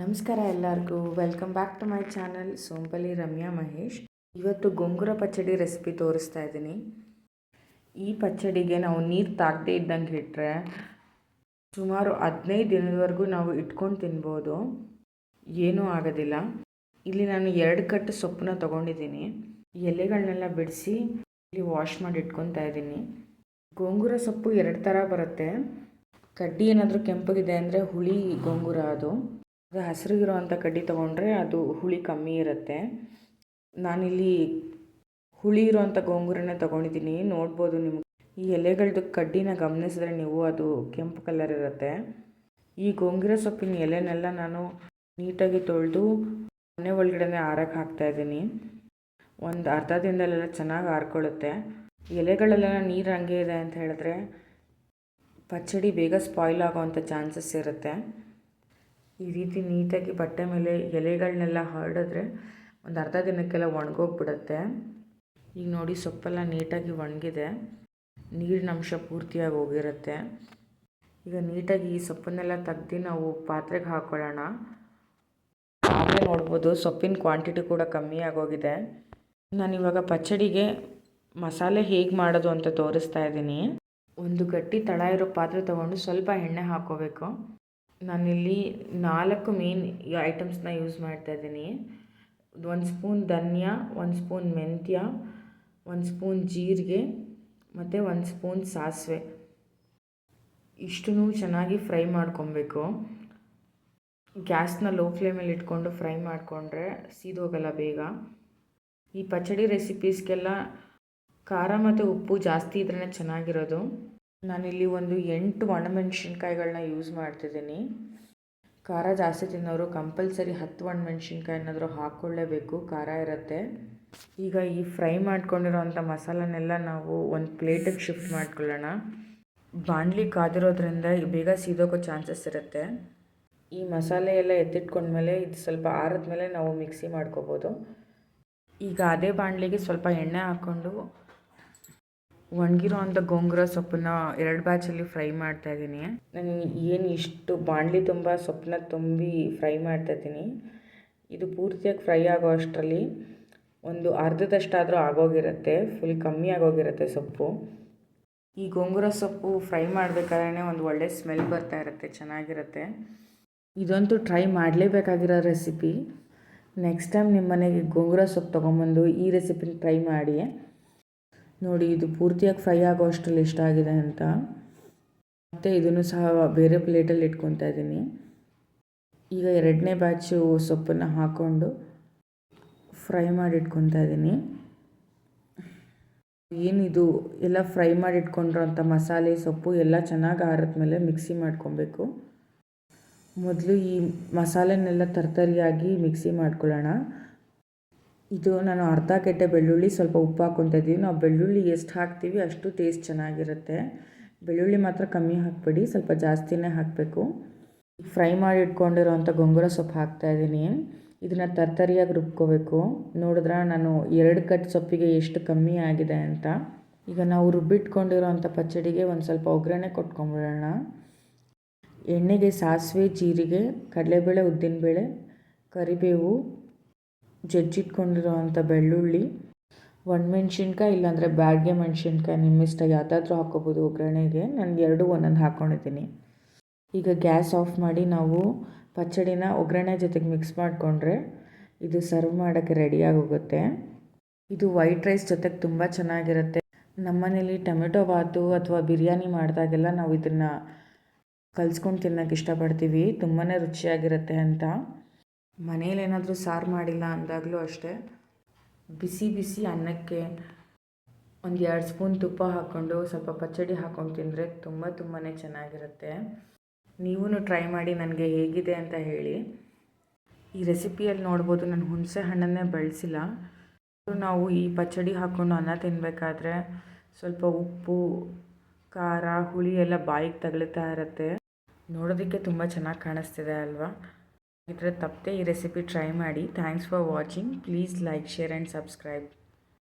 ನಮಸ್ಕಾರ ಎಲ್ಲರಿಗೂ. Welcome back to my channel Sompalli Ramya Mahesh ಇವತ್ತು ಗೊಂಗುರ ಪಚ್ಚಡಿ ರೆಸಿಪಿ ತೋರಿಸ್ತಾ ಇದ್ದೀನಿ. ಈ ಪಚ್ಚಡಿಗೆ ನಾವು ನೀರು ತಾಗದೇ ಇದ್ದಂಗೆ ಇಟ್ಟರೆ ಸುಮಾರು ಹದಿನೈದು ದಿನದವರೆಗೂ ನಾವು ಇಟ್ಕೊಂಡು ತಿನ್ಬೋದು. ಏನೂ ಆಗೋದಿಲ್ಲ. ಇಲ್ಲಿ ನಾನು ಎರಡು ಕಟ್ಟು ಸೊಪ್ಪನ್ನ ತೊಗೊಂಡಿದ್ದೀನಿ. ಎಲೆಗಳನ್ನೆಲ್ಲ ಬಿಡಿಸಿ ಇಲ್ಲಿ ವಾಶ್ ಮಾಡಿ ಇಟ್ಕೊತಾ ಇದ್ದೀನಿ. ಗೊಂಗುರ ಸೊಪ್ಪು ಎರಡು ಥರ ಬರುತ್ತೆ. ಕಡ್ಡಿ ಏನಾದರೂ ಕೆಂಪಗಿದೆ ಅಂದರೆ ಹುಳಿ ಗೊಂಗುರ ಅದು. ಅದು ಹಸಿರಿಗಿರುವಂಥ ಕಡ್ಡಿ ತೊಗೊಂಡ್ರೆ ಅದು ಹುಳಿ ಕಮ್ಮಿ ಇರುತ್ತೆ. ನಾನಿಲ್ಲಿ ಹುಳಿ ಇರೋವಂಥ ಗೋಂಗುರನೇ ತೊಗೊಂಡಿದ್ದೀನಿ. ನೋಡ್ಬೋದು ನಿಮ್ಗೆ. ಈ ಎಲೆಗಳದ್ದು ಕಡ್ಡಿನ ಗಮನಿಸಿದ್ರೆ ನೀವು ಅದು ಕೆಂಪು ಕಲರ್ ಇರುತ್ತೆ. ಈ ಗೋಂಗಿರ ಸೊಪ್ಪಿನ ಎಲೆನೆಲ್ಲ ನಾನು ನೀಟಾಗಿ ತೊಳೆದು ಮನೆ ಒಳಗಡೆನೇ ಆರಕ್ಕೆ ಹಾಕ್ತಾಯಿದ್ದೀನಿ ಒಂದು ಅರ್ಧ ದಿನದಲ್ಲೆಲ್ಲ ಚೆನ್ನಾಗಿ ಆರ್ಕೊಳ್ಳುತ್ತೆ. ಎಲೆಗಳೆಲ್ಲ ನೀರು ಹಂಗೆ ಇದೆ ಅಂತ ಹೇಳಿದ್ರೆ ಪಚ್ಚಡಿ ಬೇಗ ಸ್ಪಾಯ್ಲ್ ಆಗೋವಂಥ ಚಾನ್ಸಸ್ ಇರುತ್ತೆ. ಈ ರೀತಿ ನೀಟಾಗಿ ಬಟ್ಟೆ ಮೇಲೆ ಎಲೆಗಳನ್ನೆಲ್ಲ ಹರಡಿದ್ರೆ ಒಂದು ಅರ್ಧ ದಿನಕ್ಕೆಲ್ಲ ಒಣಗೋಗ್ಬಿಡುತ್ತೆ. ಈಗ ನೋಡಿ ಸೊಪ್ಪೆಲ್ಲ ನೀಟಾಗಿ ಒಣಗಿದೆ. ನೀರಿನ ಅಂಶ ಪೂರ್ತಿಯಾಗಿ ಹೋಗಿರುತ್ತೆ. ಈಗ ನೀಟಾಗಿ ಈ ಸೊಪ್ಪನ್ನೆಲ್ಲ ತೆಗ್ದು ನಾವು ಪಾತ್ರೆಗೆ ಹಾಕ್ಕೊಳ್ಳೋಣ ಆಮೇಲೆ ನೋಡ್ಬೋದು ಸೊಪ್ಪಿನ ಕ್ವಾಂಟಿಟಿ ಕೂಡ ಕಮ್ಮಿ ಆಗೋಗಿದೆ. ನಾನಿವಾಗ ಪಚ್ಚಡಿಗೆ ಮಸಾಲೆ ಹೇಗೆ ಮಾಡೋದು ಅಂತ ತೋರಿಸ್ತಾ ಇದ್ದೀನಿ. ಒಂದು ಗಟ್ಟಿ ತಳ ಇರೋ ಪಾತ್ರೆ ತೊಗೊಂಡು ಸ್ವಲ್ಪ ಎಣ್ಣೆ ಹಾಕ್ಕೋಬೇಕು. ನಾನಿಲ್ಲಿ ನಾಲ್ಕು ಮೇನ್ ಐಟಮ್ಸ್ನ ಯೂಸ್ ಮಾಡ್ತಾ ಇದ್ದೀನಿ. ಒಂದು ಸ್ಪೂನ್ ಧನ್ಯ, ಒಂದು ಸ್ಪೂನ್ ಮೆಂತ್ಯ, ಒಂದು ಸ್ಪೂನ್ ಜೀರಿಗೆ, ಮತ್ತು ಒಂದು ಸ್ಪೂನ್ ಸಾಸಿವೆ. ಇಷ್ಟು ಚೆನ್ನಾಗಿ ಫ್ರೈ ಮಾಡ್ಕೊಬೇಕು. ಗ್ಯಾಸ್ನ ಲೋ ಫ್ಲೇಮಲ್ಲಿ ಇಟ್ಕೊಂಡು ಫ್ರೈ ಮಾಡಿಕೊಂಡ್ರೆ ಸೀದೋಗಲ್ಲ ಬೇಗ. ಈ ಪಚಡಿ ರೆಸಿಪೀಸ್ಗೆಲ್ಲ ಖಾರ ಮತ್ತು ಉಪ್ಪು ಜಾಸ್ತಿ ಇದ್ರೇ ಚೆನ್ನಾಗಿರೋದು. ನಾನಿಲ್ಲಿ ಒಂದು ಎಂಟು ಒಣಮೆಣ್ಸಿನ್ಕಾಯಿಗಳನ್ನ ಯೂಸ್ ಮಾಡ್ತಿದ್ದೀನಿ. ಖಾರ ಜಾಸ್ತಿ ತಿನ್ನೋರು ಕಂಪಲ್ಸರಿ ಹತ್ತು ಒಣಮೆಣ್ಸಿನ್ಕಾಯಿನಾದರೂ ಹಾಕ್ಕೊಳ್ಳೇಬೇಕು, ಖಾರ ಇರುತ್ತೆ. ಈಗ ಈ ಫ್ರೈ ಮಾಡ್ಕೊಂಡಿರೋಂಥ ಮಸಾಲನೆಲ್ಲ ನಾವು ಒಂದು ಪ್ಲೇಟಿಗೆ ಶಿಫ್ಟ್ ಮಾಡ್ಕೊಳ್ಳೋಣ. ಬಾಣಲಿ ಕಾದಿರೋದ್ರಿಂದ ಬೇಗ ಸೀದೋಕೋ ಚಾನ್ಸಸ್ ಇರುತ್ತೆ. ಈ ಮಸಾಲೆ ಎಲ್ಲ ಎತ್ತಿಟ್ಕೊಂಡ್ಮೇಲೆ ಇದು ಸ್ವಲ್ಪ ಆರಿದ್ಮೇಲೆ ನಾವು ಮಿಕ್ಸಿ ಮಾಡ್ಕೋಬೋದು. ಈಗ ಅದೇ ಬಾಣಲಿಗೆ ಸ್ವಲ್ಪ ಎಣ್ಣೆ ಹಾಕ್ಕೊಂಡು ಒಣಗಿರೋ ಅಂಥ ಗೋಂಗೂರ ಸೊಪ್ಪನ್ನ ಎರಡು ಬ್ಯಾಚಲ್ಲಿ ಫ್ರೈ ಮಾಡ್ತಾ ಇದ್ದೀನಿ. ನಾನು ಏನು ಇಷ್ಟು ಬಾಣಲಿ ತುಂಬ ಸೊಪ್ಪನ್ನ ತುಂಬಿ ಫ್ರೈ ಮಾಡ್ತಾ ಇದ್ದೀನಿ. ಇದು ಪೂರ್ತಿಯಾಗಿ ಫ್ರೈ ಆಗೋ ಅಷ್ಟರಲ್ಲಿ ಒಂದು ಅರ್ಧದಷ್ಟಾದರೂ ಆಗೋಗಿರುತ್ತೆ. ಫುಲ್ ಕಮ್ಮಿ ಆಗೋಗಿರುತ್ತೆ ಸೊಪ್ಪು. ಈ ಗೋಂಗೂರ ಸೊಪ್ಪು ಫ್ರೈ ಮಾಡಬೇಕಾದ್ರೆ ಒಂದು ಒಳ್ಳೆ ಸ್ಮೆಲ್ ಬರ್ತಾ ಇರುತ್ತೆ, ಚೆನ್ನಾಗಿರುತ್ತೆ. ಇದಂತೂ ಟ್ರೈ ಮಾಡಲೇಬೇಕಾಗಿರೋ ರೆಸಿಪಿ. ನೆಕ್ಸ್ಟ್ ಟೈಮ್ ನಿಮ್ಮ ಮನೆಗೆ ಗೋಂಗೂರ ಸೊಪ್ಪು ತೊಗೊಂಬಂದು ಈ ರೆಸಿಪಿನ ಟ್ರೈ ಮಾಡಿ. ನೋಡಿ, ಇದು ಪೂರ್ತಿಯಾಗಿ ಫ್ರೈ ಆಗೋ ಅಷ್ಟರಲ್ಲಿ ಆಗಿದೆ ಅಂತ. ಮತ್ತು ಇದನ್ನು ಸಹ ಬೇರೆ ಪ್ಲೇಟಲ್ಲಿ ಇಟ್ಕೊತಾ ಇದ್ದೀನಿ. ಈಗ ಎರಡನೇ ಬ್ಯಾಚು ಸೊಪ್ಪನ್ನು ಹಾಕ್ಕೊಂಡು ಫ್ರೈ ಮಾಡಿ ಇಟ್ಕೊತಾ ಇದ್ದೀನಿ. ಏನಿದು, ಎಲ್ಲ ಫ್ರೈ ಮಾಡಿ ಇಟ್ಕೊಂಡಿರೋ ಅಂಥ ಮಸಾಲೆ, ಸೊಪ್ಪು ಎಲ್ಲ ಚೆನ್ನಾಗಿ ಆರಿದ್ಮೇಲೆ ಮಿಕ್ಸಿ ಮಾಡ್ಕೊಬೇಕು. ಮೊದಲು ಈ ಮಸಾಲೆನೆಲ್ಲ ತರ್ತರಿಯಾಗಿ ಮಿಕ್ಸಿ ಮಾಡ್ಕೊಳ್ಳೋಣ. ಇದು ನಾನು ಅರ್ಧ ಗೆಡ್ಡೆ ಬೆಳ್ಳುಳ್ಳಿ ಸ್ವಲ್ಪ ಉಪ್ಪು ಹಾಕ್ಕೊತಾ ಇದ್ದೀವಿ ನಾವು ಬೆಳ್ಳುಳ್ಳಿ ಎಷ್ಟು ಹಾಕ್ತೀವಿ ಅಷ್ಟು ಟೇಸ್ಟ್ ಚೆನ್ನಾಗಿರುತ್ತೆ. ಬೆಳ್ಳುಳ್ಳಿ ಮಾತ್ರ ಕಮ್ಮಿ ಹಾಕಬೇಡಿ, ಸ್ವಲ್ಪ ಜಾಸ್ತಿನೇ ಹಾಕಬೇಕು. ಫ್ರೈ ಮಾಡಿ ಇಟ್ಕೊಂಡಿರೋವಂಥ ಗೊಂಗುರ ಸೊಪ್ಪು ಹಾಕ್ತಾಯಿದ್ದೀನಿ ಇದನ್ನು ತರ್ತರಿಯಾಗಿ ರುಬ್ಕೋಬೇಕು. ನೋಡಿದ್ರೆ ನಾನು ಎರಡು ಕಟ್ ಸೊಪ್ಪಿಗೆ ಎಷ್ಟು ಕಮ್ಮಿ ಆಗಿದೆ ಅಂತ. ಈಗ ನಾವು ರುಬ್ಬಿಟ್ಕೊಂಡಿರೋವಂಥ ಪಚ್ಚಡಿಗೆ ಒಂದು ಸ್ವಲ್ಪ ಒಗ್ಗರಣೆ ಕೊಟ್ಕೊಂಬಿಡೋಣ ಎಣ್ಣೆಗೆ ಸಾಸಿವೆ, ಜೀರಿಗೆ, ಕಡಲೆಬೇಳೆ, ಉದ್ದಿನಬೇಳೆ, ಕರಿಬೇವು ಜಜ್ಜಿಟ್ಕೊಂಡಿರೋ ಬೆಳ್ಳುಳ್ಳಿ ಬೆಳ್ಳುಳ್ಳಿ ಒಣಮೆಣ್ಸಿನ್ಕಾಯಿ ಇಲ್ಲಾಂದರೆ ಬ್ಯಾಡ್ಗೆ ಮೆಣಸಿನ್ಕಾಯಿ ನಿಮ್ಮ ಇಷ್ಟ ಯಾವುದಾದ್ರೂ ಹಾಕೋಬೋದು ಒಗ್ಗರಣೆಗೆ. ನಾನು ಎರಡು ಒಂದೊಂದು ಹಾಕ್ಕೊಂಡಿದ್ದೀನಿ ಈಗ ಗ್ಯಾಸ್ ಆಫ್ ಮಾಡಿ ನಾವು ಪಚ್ಚಡಿನ ಒಗ್ಗರಣೆ ಜೊತೆಗೆ ಮಿಕ್ಸ್ ಮಾಡಿಕೊಂಡ್ರೆ ಇದು ಸರ್ವ್ ಮಾಡೋಕ್ಕೆ ರೆಡಿಯಾಗಿ ಹೋಗುತ್ತೆ ಇದು ವೈಟ್ ರೈಸ್ ಜೊತೆಗೆ ತುಂಬ ಚೆನ್ನಾಗಿರುತ್ತೆ. ನಮ್ಮನೇಲಿ ಟೊಮೆಟೊ ಬಾತು ಅಥವಾ ಬಿರಿಯಾನಿ ಮಾಡಿದಾಗೆಲ್ಲ ನಾವು ಇದನ್ನು ಕಲ್ಸ್ಕೊಂಡು ತಿನ್ನೋಕ್ಕೆ ಇಷ್ಟಪಡ್ತೀವಿ. ತುಂಬಾ ರುಚಿಯಾಗಿರುತ್ತೆ ಅಂತ. ಮನೇಲಿ ಏನಾದರೂ ಸಾರು ಮಾಡಿಲ್ಲ ಅಂದಾಗಲೂ ಅಷ್ಟೇ. ಬಿಸಿ ಬಿಸಿ ಅನ್ನಕ್ಕೆ ಒಂದು ಎರಡು ಸ್ಪೂನ್ ತುಪ್ಪ ಹಾಕ್ಕೊಂಡು ಸ್ವಲ್ಪ ಪಚ್ಚಡಿ ಹಾಕ್ಕೊಂಡು ತಿಂದರೆ ತುಂಬ ತುಂಬಾ ಚೆನ್ನಾಗಿರುತ್ತೆ. ನೀವೂ ಟ್ರೈ ಮಾಡಿ ನನಗೆ ಹೇಗಿದೆ ಅಂತ ಹೇಳಿ. ಈ ರೆಸಿಪಿಯಲ್ಲಿ ನೋಡ್ಬೋದು, ನಾನು ಹುಣಸೆ ಹಣ್ಣನ್ನೇ ಬಳಸಿಲ್ಲ. ನಾವು ಈ ಪಚ್ಚಡಿ ಹಾಕ್ಕೊಂಡು ಅನ್ನ ತಿನ್ನಬೇಕಾದ್ರೆ ಸ್ವಲ್ಪ ಉಪ್ಪು, ಖಾರ, ಹುಳಿ ಎಲ್ಲ ಬಾಯಿಗೆ ತಗಲುತ್ತಾ ಇರುತ್ತೆ. ನೋಡೋದಕ್ಕೆ ತುಂಬ ಚೆನ್ನಾಗಿ ಕಾಣಿಸ್ತಿದೆ ಅಲ್ವಾ? ಇದ್ರೆ ತಪ್ಪದೆ ಈ ರೆಸಿಪಿ ಟ್ರೈ ಮಾಡಿ. Thanks for watching please like share and subscribe